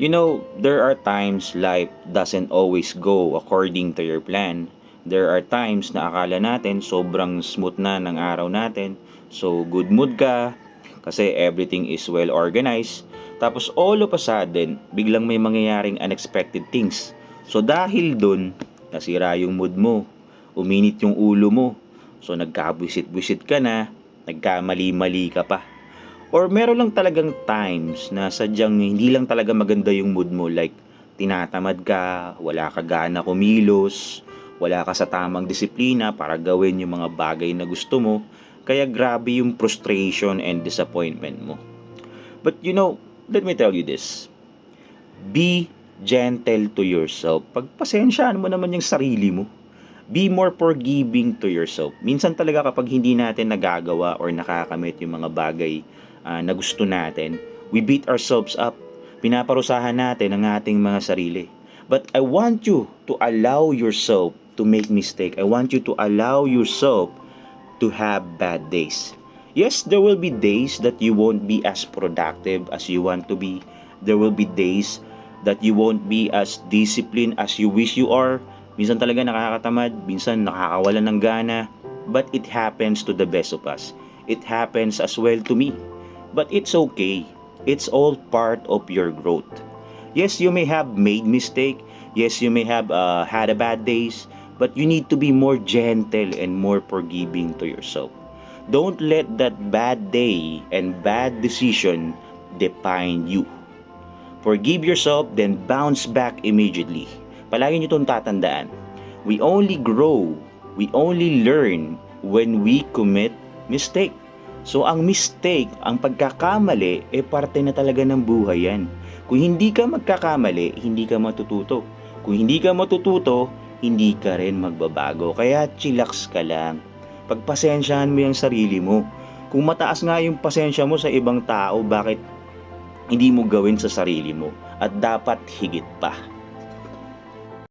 You know, there are times life doesn't always go according to your plan. There are times na akala natin sobrang smooth na ng araw natin. So, good mood ka kasi everything is well organized. Tapos all of a sudden, biglang may mangyayaring unexpected things. So, dahil dun, nasira yung mood mo. Uminit yung ulo mo. So, nagkabwisit-bwisit ka na. Nagkamali-mali ka pa. Or meron lang talagang times na sadyang hindi lang talaga maganda yung mood mo like tinatamad ka, wala ka gana kumilos, wala ka sa tamang disiplina para gawin yung mga bagay na gusto mo, kaya grabe yung frustration and disappointment mo. But you know, let me tell you this. Be gentle to yourself. Pagpasensyaan mo naman yung sarili mo. Be more forgiving to yourself. Minsan talaga kapag hindi natin nagagawa or nakakamit yung mga bagay ah, na gusto natin, we beat ourselves up. Pinaparusahan natin ang ating mga sarili. But I want you to allow yourself to make mistake. I want you to allow yourself to have bad days. Yes, there will be days that you won't be as productive as you want to be. There will be days that you won't be as disciplined as you wish you are. Minsan talaga nakakatamad, minsan nakakawalan ng gana. But it happens to the best of us. It happens as well to me. But it's okay. It's all part of your growth. Yes, you may have made mistake. Yes, you may have uh, had a bad days. But you need to be more gentle and more forgiving to yourself. Don't let that bad day and bad decision define you. Forgive yourself, then bounce back immediately. Palagi nyo itong tatandaan. We only grow, we only learn when we commit mistake. So ang mistake, ang pagkakamali, eh parte na talaga ng buhay yan. Kung hindi ka magkakamali, hindi ka matututo. Kung hindi ka matututo, hindi ka rin magbabago. Kaya chillax ka lang. Pagpasensyahan mo yung sarili mo. Kung mataas nga yung pasensya mo sa ibang tao, bakit hindi mo gawin sa sarili mo? At dapat higit pa.